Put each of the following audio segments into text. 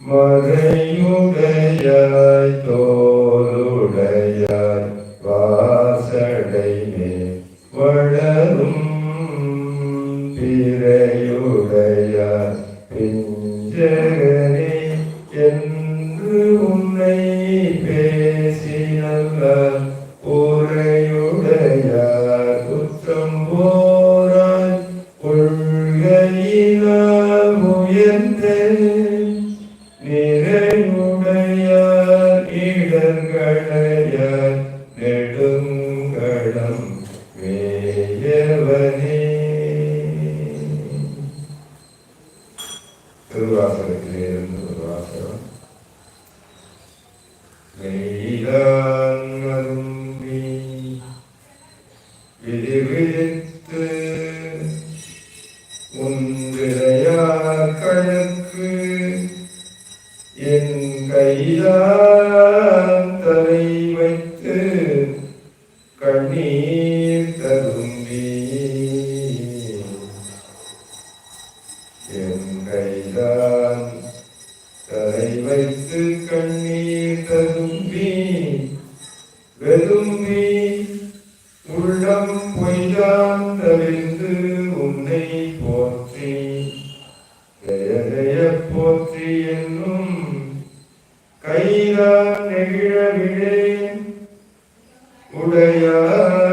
மறையுடையாய் தோருடையாய் வாசடை வளரும் பிறையுடையார். பிஞ்சகனே என்று உன்னை பேசினார் உரையுடையார் குற்றம் போ மெய்தாங்கரும்பி விதிவிழித்து உன்றிலையார் கணக்கு என் கைதான் தலை வைத்து கண்ணீர் தரும்பி. என் கைதான் Yeah.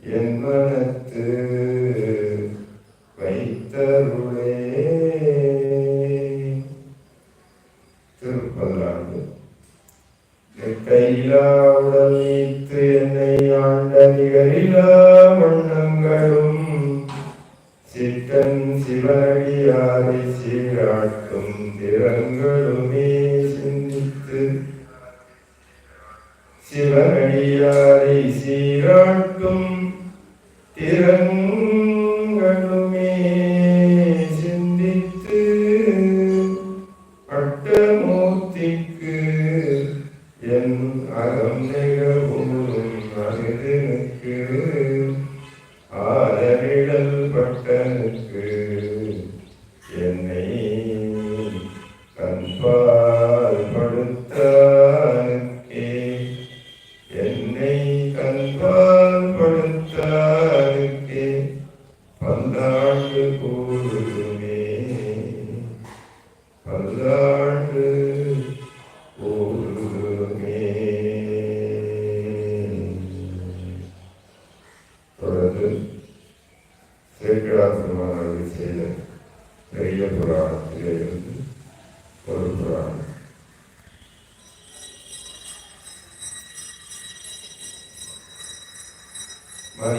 என் மனத்து சிவனடியாரை சீராட்டும்.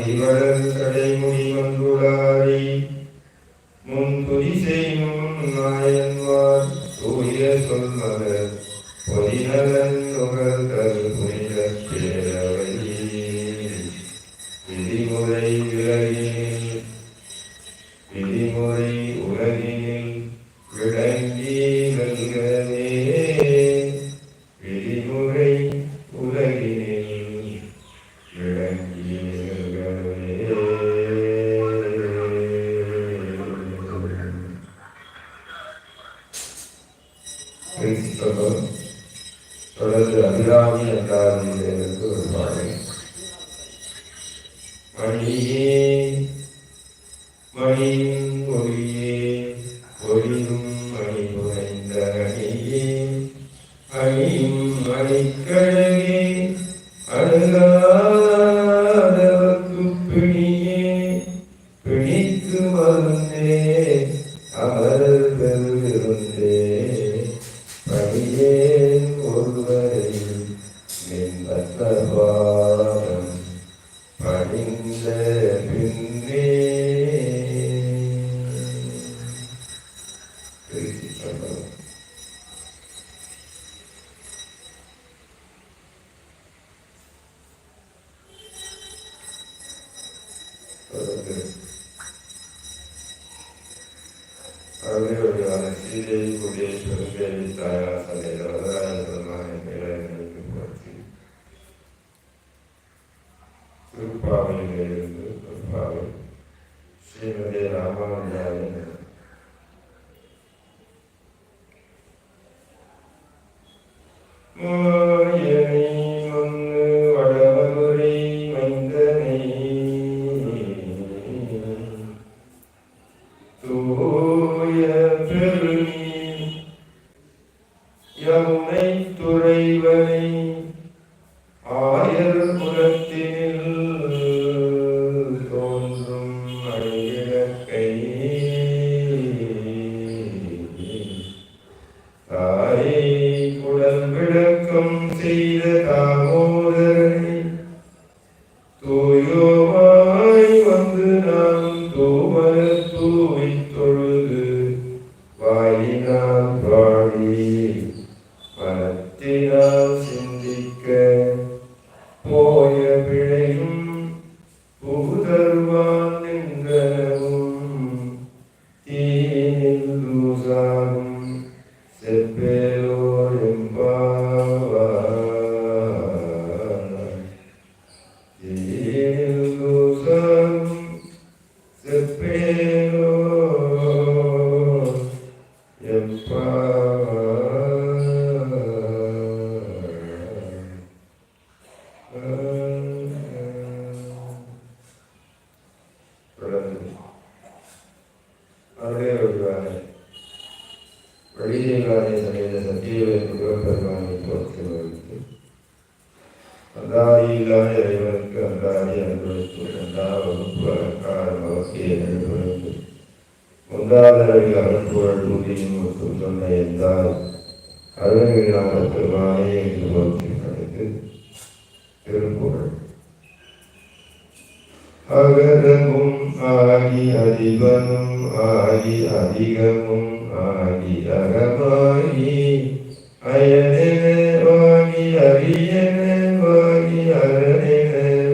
மதிவளர் கடைமுடி வந்துளாரை முன் துதி செய்யும் நாயன்மார் தூய அணியும் மணிக்கழகே அழுகா திருப்பாவையிலிருந்து திருப்பாவை ஸ்ரீமதி ராமானுஜாவின் யமுனை துறைவனை வெளியிலானே சமையல சத்தியவை முருகப்பெருமானை போற்றுவதற்கு அந்தாதியில்லாத இறைவனுக்கு அந்தாதி அனுபவித்து அந்தா வகுப்பு அலங்காரம் அவசிய நிறுவனத்து முந்தாதரவில் அருள்புகழ் பூதியும் மற்றும் சொன்ன என்றால் அருணகிரிநாத பெருமானை என்று போற்றி நடத்து திருப்புகழ் അകതവും ആകി അരിവനും ആകി അധികവും ആകി അകമായി. അയനെ വാങ്ങി അരിയനെ വാങ്ങി അരനെ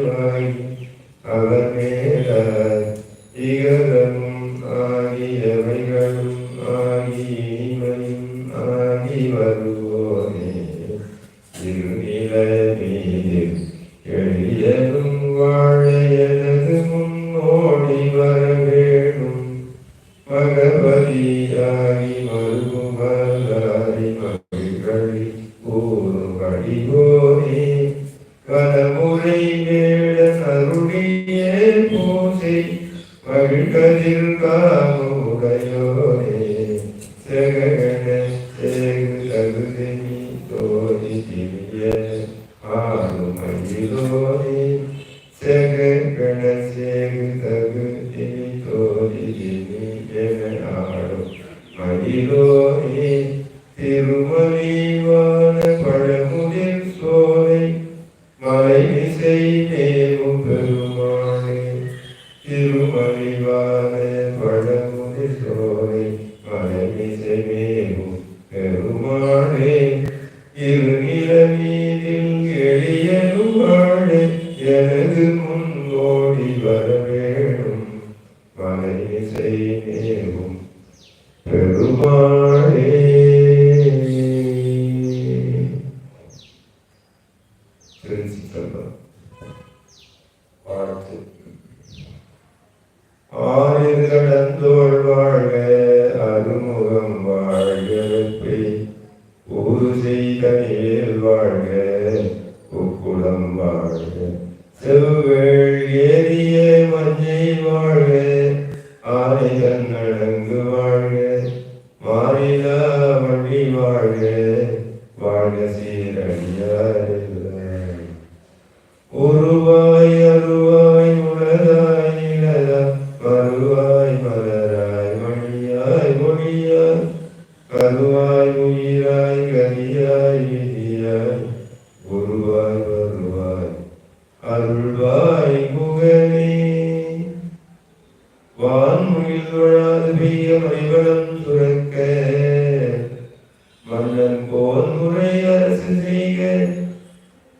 വാങ്ങി. അവനേല ഇകതവും ആകി അവകളും ആകി ഇനിമയും ആകി വരുവോനെ. തിരുനിലമീതി மகிழ்கதில் காமுடையோனே செகன சேகு தகுதி தோதி திரிய ஆளும் செகன சேகு தகுதி தோதி திரிய ஆளும் மகிழோனே திருமலிவான பழமுதிர் சோலை மலை இசை Word. விதியாய் உருவாய் வருவாய். அருள்வாய் புகழே வான்முகில் தொழாது பெய்ய மணிவளம் சுரக்க மன்னன் போல் முறை அரசு செய்க.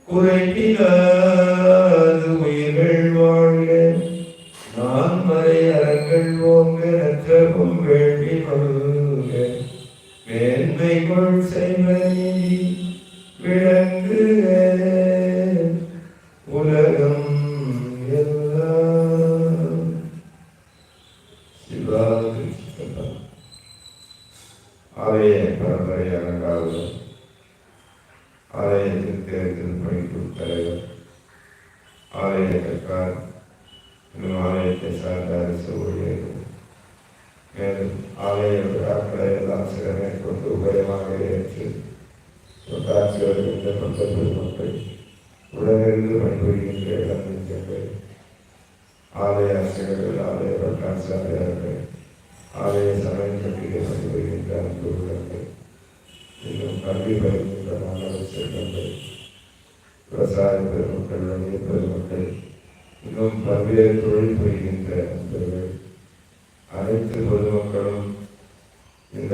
குறைப்பிலாது உயிர்கள் வாழ்க. நான் மறை அறங்கள் ஓங்க நற்றகும் வேண்டி கொள்க மேன்மை கொள் செய்வனி விளங்குக உலகம் எல்லாம் சிவாதி ஆலய பரம்பரை அலங்காரம் ஆலயத்தின் தேர்தல் பணிக்கும் தலைவர் ஆலய கற்கார் இன்னும் ஆலயத்தை சார்ந்த அரசு ஊழியர்கள் மேலும் ஆலய விழாக்களை எல்லாம் சில மேற்கொண்டு உபயமாக ஏற்று தொட்டாட்சி வருகின்ற பக்த பெருமக்கள் உடனிருந்து பணிபுரிகின்ற இளநெஞ்சங்கள் ஆலய ஆசிரியர்கள் ஆலய வட்டாட்சியாளர்கள் ஆலய சமயம் கட்டிட பணிபுரிகின்ற அன்பு உள்ளங்கள் இன்னும் கல்வி பயிர்கின்ற மாணவ செல்வங்கள் விவசாய பெருமக்கள் வணிக பெருமக்கள் இன்னும் பல்வேறு தொழில் புரிகின்ற நண்பர்கள் அனைத்து பொதுமக்களும் இந்த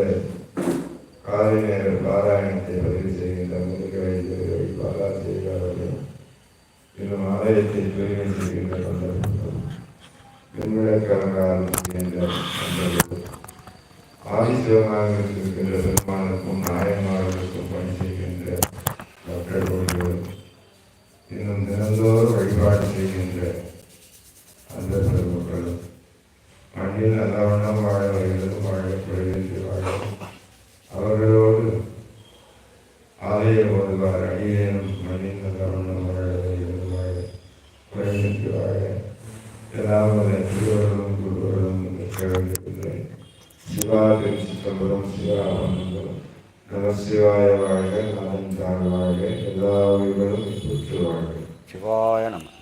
காலை நேர பாராயணத்தை பதிவு செய்கின்ற முதுகலை திருவை பாலா செய்கிறார்கள் இன்னும் ஆலயத்தை தூய்மை செய்கின்ற சந்தர்ப்பங்கள் மின்விளக்கலங்காரம் செய்கின்ற நண்பர்கள் ஆதிசிவனாக இருக்கின்ற பெருமானுக்கும் நாயன்மார்களுக்கும் பணி செய்கின்ற மக்கள் இன்னும் தினந்தோறும் வழிபாடு செய்கின்ற മലയാളം മലയാളം ശിവായ നമ.